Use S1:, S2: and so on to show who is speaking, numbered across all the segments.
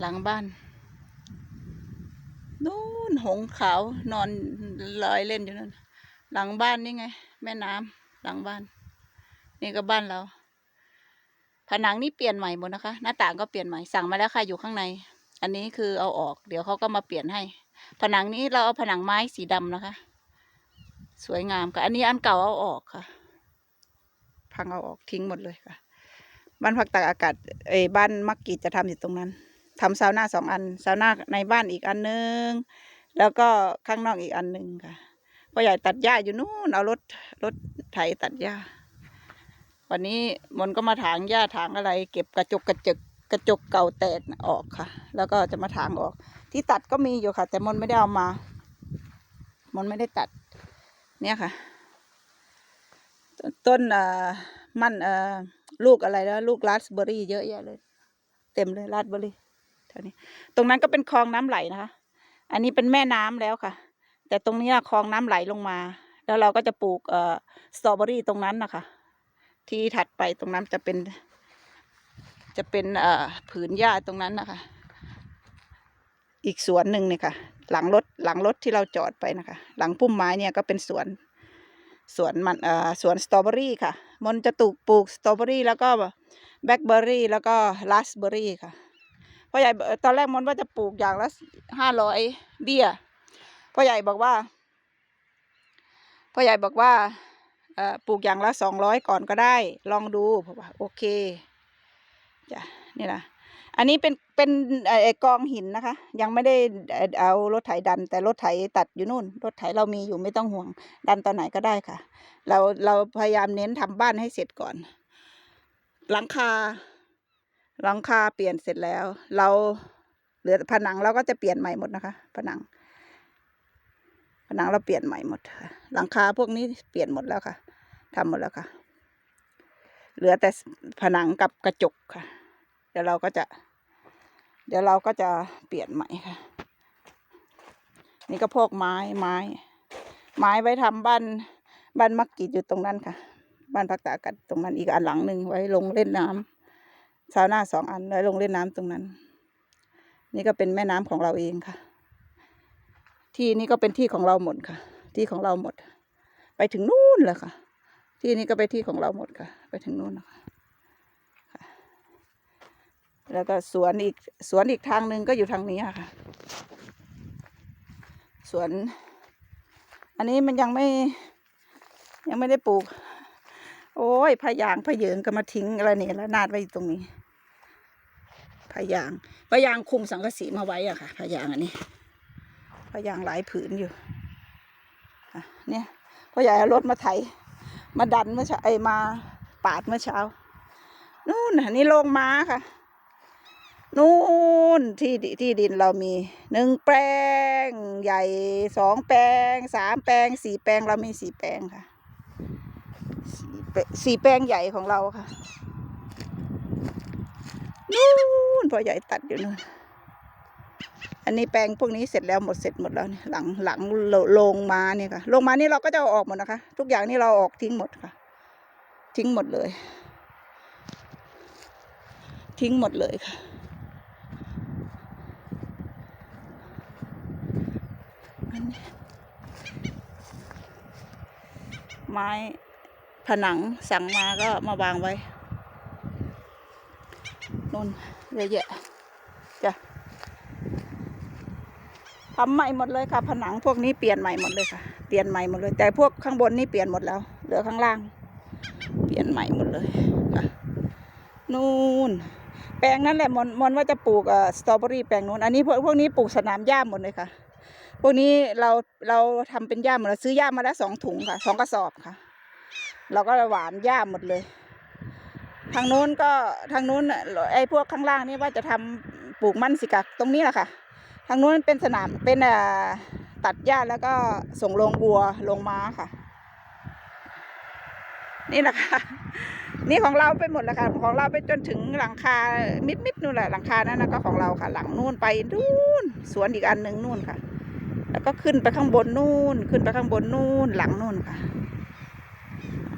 S1: หลังบ้าน นู่นหงส์ขาว นอนลอยเล่นอยู่นั่น หลังบ้านนี่ไง แม่น้ำหลังบ้าน นี่ก็บ้านเรา ผนังนี่เปลี่ยนใหม่หมดนะคะ หน้าต่างก็เปลี่ยนใหม่ สั่งมาแล้วค่ะอยู่ข้างใน อันนี้คือเอาออก เดี๋ยวเขาก็มาเปลี่ยนให้ ผนังนี้เราเอาผนังไม้สีดำนะคะ สวยงามค่ะ อันนี้อันเก่าเอาออกค่ะ พังเอาออกทิ้งหมดเลยค่ะบ้านพักตากอากาศเอ้บ้านมักกีจะทำอยู่ตรงนั้น ทำซาวน่าสองอันซาวน่าในบ้านอีกอันนึง แล้วก็ข้างนอกอีกอันหนึ่งค่ะพ่อใหญ่ตัดหญ้าอยู่นู่นเอารถรถไถตัดหญ้า วันนี้มนก็มาถางหญ้าถางอะไร เก็บกระจกกระจกกระจกเก่าแตกออกค่ะ แล้วก็จะมาถางออก ที่ตัดก็มีอยู่ค่ะ แต่มนไม่ได้เอามา มนไม่ได้ตัด เนี่ยค่ะ ต้นเอ่อมันเอ่อลูกอะไรแล้วลูกราสเบอร์รี่เยอะแยะเลย เต็มเลยราสเบอร์รี่ ท่านี้ ตรงนั้นก็เป็นคลองน้ำไหลนะคะ อันนี้เป็นแม่น้ำแล้วค่ะ แต่ตรงนี้คลองน้ำไหลลงมา แล้วเราก็จะปลูกเอ่อสตรอเบอรี่ตรงนั้นนะคะ ที่ถัดไปตรงนั้นจะเป็น จะเป็นเอ่อผืนหญ้าตรงนั้นนะคะ อีกสวนหนึ่งเนี่ยค่ะ หลังรถหลังรถที่เราจอดไปนะคะ หลังพุ่มไม้เนี่ยก็เป็นสวนสวนมันเอ่อสวนสตรอเบอรี่ค่ะ มนจะปลูกปลูกสตรอเบอรี่แล้วก็แบล็คเบอร์รี่แล้วก็ราสเบอรี่ค่ะ พ่อใหญ่ตอนแรกมนว่าจะปลูกอย่างละห้าร้อยเบี้ยพ่อใหญ่บอกว่าพ่อใหญ่บอกว่าปลูกอย่างละสองร้อยก่อนก็ได้ ลองดูเพราะว่าโอเคจ้ะนี่นะอันนี้เป็นเป็นเอ่อไอ้กองหินนะคะ ยังไม่ได้เอ่อเอารถไถดัน แต่รถไถตัดอยู่นู่น รถไถเรามีอยู่ไม่ต้องห่วง ดันตอนไหนก็ได้ค่ะ เราเราพยายามเน้นทำบ้านให้เสร็จก่อน หลังคา หลังคาเปลี่ยนเสร็จแล้ว เราเหลือผนังเราก็จะเปลี่ยนใหม่หมดนะคะ ผนัง ผนังเราเปลี่ยนใหม่หมดค่ะ หลังคาพวกนี้เปลี่ยนหมดแล้วค่ะทำหมดแล้วค่ะ เหลือแต่ผนังกับกระจกค่ะ เดี๋ยวเราก็จะ เดี๋ยวเราก็จะเปลี่ยนใหม่ค่ะ นี่ก็พวกไม้ไม้ ไม้ไว้ทำบ้านบ้านมักกีดอยู่ตรงนั้นค่ะ บ้านพักตากอากาศตรงนั้นอีกอันหลังหนึ่งไว้ลงเล่นน้ำ ซาวน่าสองอันไว้ลงเล่นน้ำตรงนั้น นี่ก็เป็นแม่น้ำของเราเองค่ะ ที่นี่ก็เป็นที่ของเราหมดค่ะ ที่ของเราหมด ไปถึงนู่นเลยค่ะ ที่นี่ก็ไปที่ของเราหมดค่ะ ไปถึงนู่นนะคะค่ะแล้วก็สวนอีกสวนอีกทางหนึ่งก็อยู่ทางนี้ค่ะ สวน อันนี้มันยังไม่ ยังไม่ได้ปลูก โอ้ยพะยางพะเยิงก็มาทิ้งอะไรเนี่ยแล้วนาดไว้อยู่ตรงนี้ พยางพยางคุมสังกะสีมาไว้อะค่ะพยางอันนี้พยางหลายผืนอยู่เนี่ยพ่อใหญ่เอารถมาไถ มาดันเมื่อเช้าไอมาปาดเมื่อเช้า นู่นนี่โรงม้าค่ะ นู่นที่ที่ดินเรามีหนึ่งแปลง ใหญ่สองแปลงสามแปลงสี่แปลงเรามีสี่แปลงค่ะสี่แปลงสี่แปลงใหญ่ของเราค่ะ นู่นพอใหญ่ตัดอยู่นู่นอันนี้แปลงพวกนี้เสร็จแล้วหมดเสร็จหมดแล้วเนี่ยหลังหลังโลงมาเนี่ยค่ะโรงมานี่เราก็จะเอาออกหมดนะคะ ทุกอย่างนี่เราออกทิ้งหมดค่ะ ทิ้งหมดเลย ทิ้งหมดเลยค่ะไม้ผนังสั่งมาก็มาวางไว้ นู่นเยอะแยะจ้ะทำใหม่หมดเลยค่ะ ผนังพวกนี้เปลี่ยนใหม่หมดเลยค่ะ เปลี่ยนใหม่หมดเลย แต่พวกข้างบนนี่เปลี่ยนหมดแล้ว เหลือข้างล่าง เปลี่ยนใหม่หมดเลยค่ะนู่น แปลงนั้นแหละมนมนว่าจะปลูกเอ่อสตรอเบอรี่แปลงนู้น อันนี้พวกพวกนี้ปลูกสนามหญ้าหมดเลยค่ะ พวกนี้เราเราทำเป็นหญ้าหมดเราซื้อหญ้ามาแล้วสองถุงค่ะสองกระสอบค่ะ เราก็หวานหญ้าหมดเลย ทางนู้นก็ทางนู้นไอ้พวกข้างล่างนี่ว่าจะทำปลูกมันสิกะตรงนี้แหละค่ะ ทางนู้นเป็นสนามเป็นตัดหญ้าแล้วก็ส่งลงวัวลงม้าค่ะ นี่แหละค่ะนี่ของเราไปหมดแล้วค่ะของเราไปจนถึงหลังคามิดมิดนู่นแหละหลังคานั้นนะก็ของเราค่ะ หลังนู่นไปนู่นสวนอีกอันหนึ่งนู่นค่ะ แล้วก็ขึ้นไปข้างบนนู่น ขึ้นไปข้างบนนู่นหลังนู่นค่ะ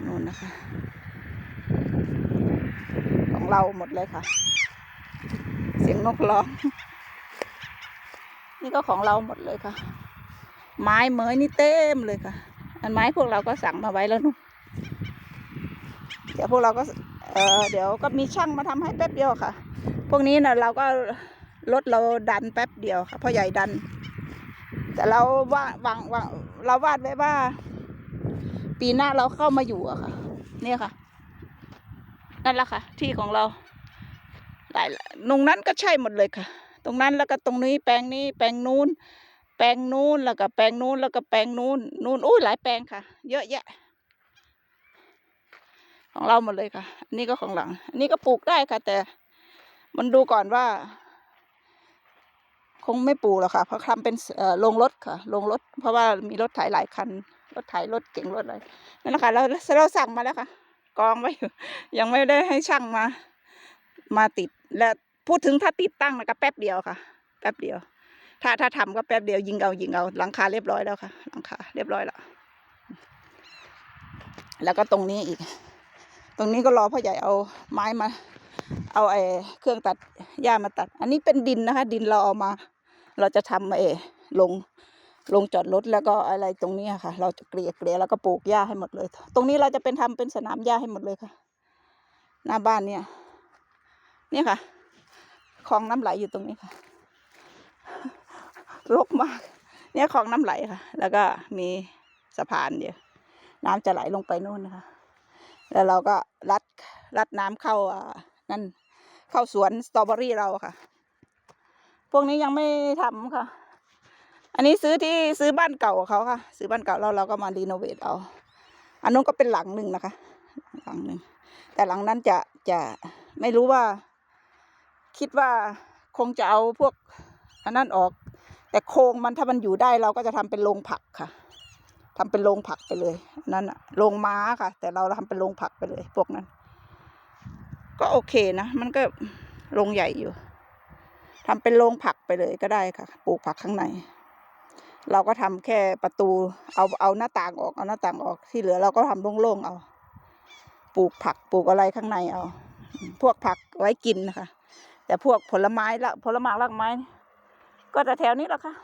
S1: นู่นนะคะ ของเราหมดเลยค่ะ เสียงนกร้อง นี่ก็ของเราหมดเลยค่ะ ไม้เมยนี่เต็มเลยค่ะ อันไม้พวกเราก็สั่งมาไว้แล้วนู่นเดี๋ยวพวกเราก็เออเดี๋ยวก็มีช่างมาทำให้แป๊บเดียวค่ะ พวกนี้นะเราก็รถเราดันแป๊บเดียวค่ะพ่อใหญ่ดัน แต่เราว่าวางวางเราวาดไว้ว่า ปีหน้าเราเข้ามาอยู่อะค่ะ เนี่ยค่ะ นั่นแหละค่ะ ที่ของเราหลายตรงนั้นก็ใช่หมดเลยค่ะ ตรงนั้นแล้วก็ตรงนี้แปลงนี้แปลงนู้น แปลงนู้นแล้วก็แปลงนู้นแล้วก็แปลงนู้นนู้นอุ้ยหลายแปลงค่ะ เยอะแยะ ของเราหมดเลยค่ะ อันนี้ก็ของหลัง อันนี้ก็ปลูกได้ค่ะ แต่มันดูก่อนว่า คงไม่ปลูกหรอกค่ะ เพราะทำเป็นเอ่อโรงรถค่ะโรงรถ เพราะว่ามีรถไถหลายคัน รถไถรถเก่งรถอะไรนั่นแหละค่ะเราเราสั่งมาแล้วค่ะ กองไว้อยู่ยังไม่ได้ให้ช่างมา มาติด และพูดถึงถ้าติดตั้งนะก็แป๊บเดียวค่ะ แป๊บเดียว ถ้าถ้าทำก็แป๊บเดียวยิงเอายิงเอาหลังคาเรียบร้อยแล้วค่ะ หลังคาเรียบร้อยแล้วแล้วก็ตรงนี้อีก ตรงนี้ก็รอพ่อใหญ่เอาไม้มา เอาไอ้เครื่องตัดหญ้ามาตัด อันนี้เป็นดินนะคะ ดินเราเอามา เราจะทำไอ้ลง ลงจอดรถแล้วก็อะไรตรงนี้ค่ะ เราจะเกลี่ยเกลี่ยแล้วก็ปลูกหญ้าให้หมดเลย ตรงนี้เราจะเป็นทำเป็นสนามหญ้าให้หมดเลยค่ะ หน้าบ้านเนี่ย เนี่ยค่ะคลองน้ำไหลอยู่ตรงนี้ค่ะรกมาก เนี่ยคลองน้ำไหลค่ะ แล้วก็มีสะพานเดียวน้ำจะไหลลงไปนู่นนะคะ แล้วเราก็รัดรัดน้ำเข้าอ่านั่นเข้าสวนสตรอเบอรี่เราค่ะ พวกนี้ยังไม่ทำค่ะ อันนี้ซื้อที่ซื้อบ้านเก่าเขาค่ะ ซื้อบ้านเก่าเราเราก็มารีโนเวทเอา อันนู้นก็เป็นหลังหนึ่งนะคะ หลังหนึ่ง แต่หลังนั้นจะจะไม่รู้ว่า คิดว่าคงจะเอาพวกอันนั้นออก แต่โครงมันถ้ามันอยู่ได้เราก็จะทำเป็นโรงผักค่ะทำเป็นโรงผักไปเลยนนั่นอะโรงม้าค่ะ แต่เราทำเป็นโรงผักไปเลย พวกนั้น ก็โอเคนะมันก็โรงใหญ่อยู่ทำเป็นโรงผักไปเลยก็ได้ค่ะ ปลูกผักข้างใน เราก็ทำแค่ประตู เอาเอาหน้าต่างออก เอาหน้าต่างออกที่เหลือเราก็ทำโล่งๆเอา ปลูกผักปลูกอะไรข้างในเอา พวกผักไว้กินนะคะ แต่พวกผลไม้ละผลไม้รากไม้ ก็จะแถวนี้แหละค่ะ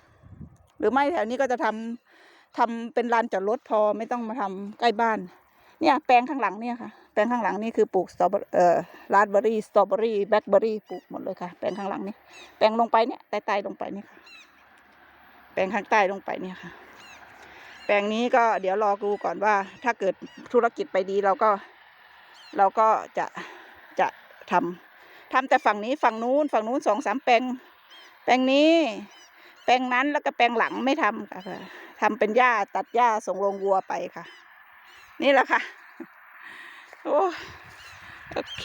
S1: หรือไม่แถวนี้ก็จะทำทำเป็นลานจอดรถพอไม่ต้องมาทำใกล้บ้าน เนี่ยแปลงข้างหลังเนี่ยค่ะ แปลงข้างหลังนี่คือปลูกสตรอเบอร์เอ่อราสเบอร์รี่สตรอเบอรี่แบล็คเบอร์รี่ปลูกหมดเลยค่ะ แปลงข้างหลังนี่ แปลงลงไปเนี่ยใต้ๆลงไปนี่ค่ะ แปลงข้างใต้ลงไปเนี่ยค่ะ แปลงนี้ก็เดี๋ยวรอดูก่อนว่า ถ้าเกิดธุรกิจไปดีเราก็ เราก็จะจะทำทำแต่ฝั่งนี้ฝั่งนู้นฝั่งนู้นสองสามแปลง แปลงนี้ แปลงนั้นแล้วก็แปลงหลังไม่ทำค่ะทำเป็นหญ้าตัดหญ้าส่งโรงวัวไปค่ะ นี่แหละค่ะโอ้โอเค